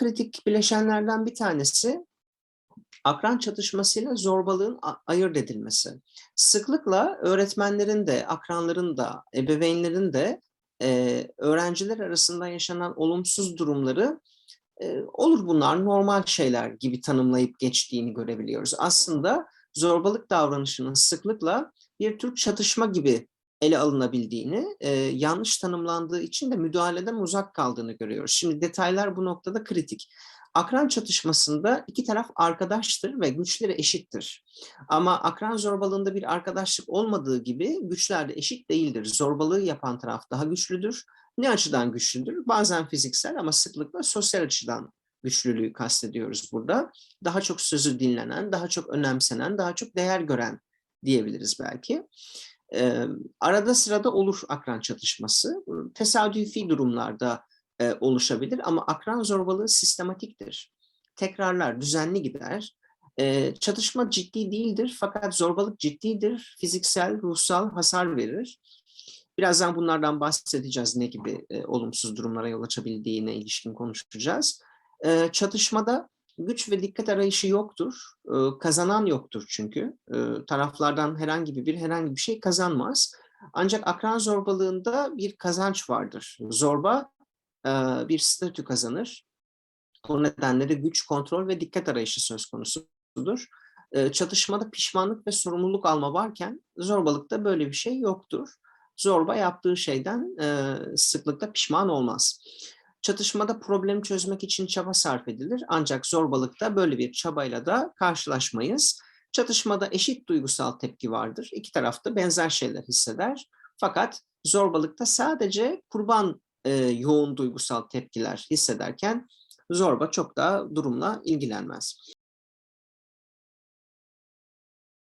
kritik bileşenlerden bir tanesi akran çatışmasıyla zorbalığın ayırt edilmesi. Sıklıkla öğretmenlerin de, akranların da, ebeveynlerin de e, öğrenciler arasında yaşanan olumsuz durumları e, olur bunlar normal şeyler gibi tanımlayıp geçtiğini görebiliyoruz. Aslında zorbalık davranışının sıklıkla bir tür çatışma gibi ele alınabildiğini, e, yanlış tanımlandığı için de müdahaleden uzak kaldığını görüyoruz. Şimdi detaylar bu noktada kritik. Akran çatışmasında iki taraf arkadaştır ve güçleri eşittir. Ama akran zorbalığında bir arkadaşlık olmadığı gibi güçler de eşit değildir. Zorbalığı yapan taraf daha güçlüdür. Ne açıdan güçlüdür? Bazen fiziksel ama sıklıkla sosyal açıdan güçlülüğü kastediyoruz burada. Daha çok sözü dinlenen, daha çok önemsenen, daha çok değer gören diyebiliriz belki. Ee, arada sırada olur akran çatışması. Tesadüfi durumlarda e, oluşabilir ama akran zorbalığı sistematiktir. Tekrarlar, düzenli gider. Ee, çatışma ciddi değildir fakat zorbalık ciddidir. Fiziksel, ruhsal hasar verir. Birazdan bunlardan bahsedeceğiz ne gibi e, olumsuz durumlara yol açabildiğine ilişkin konuşacağız. E, çatışmada güç ve dikkat arayışı yoktur. E, kazanan yoktur çünkü. E, taraflardan herhangi bir herhangi bir şey kazanmaz. Ancak akran zorbalığında bir kazanç vardır. Zorba e, bir statü kazanır. O nedenle de güç, kontrol ve dikkat arayışı söz konusudur. E, çatışmada pişmanlık ve sorumluluk alma varken zorbalıkta böyle bir şey yoktur zorba yaptığı şeyden e, sıklıkla pişman olmaz. Çatışmada problemi çözmek için çaba sarf edilir ancak zorbalıkta böyle bir çabayla da karşılaşmayız. Çatışmada eşit duygusal tepki vardır. İki tarafta benzer şeyler hisseder. Fakat zorbalıkta sadece kurban e, yoğun duygusal tepkiler hissederken zorba çok da durumla ilgilenmez.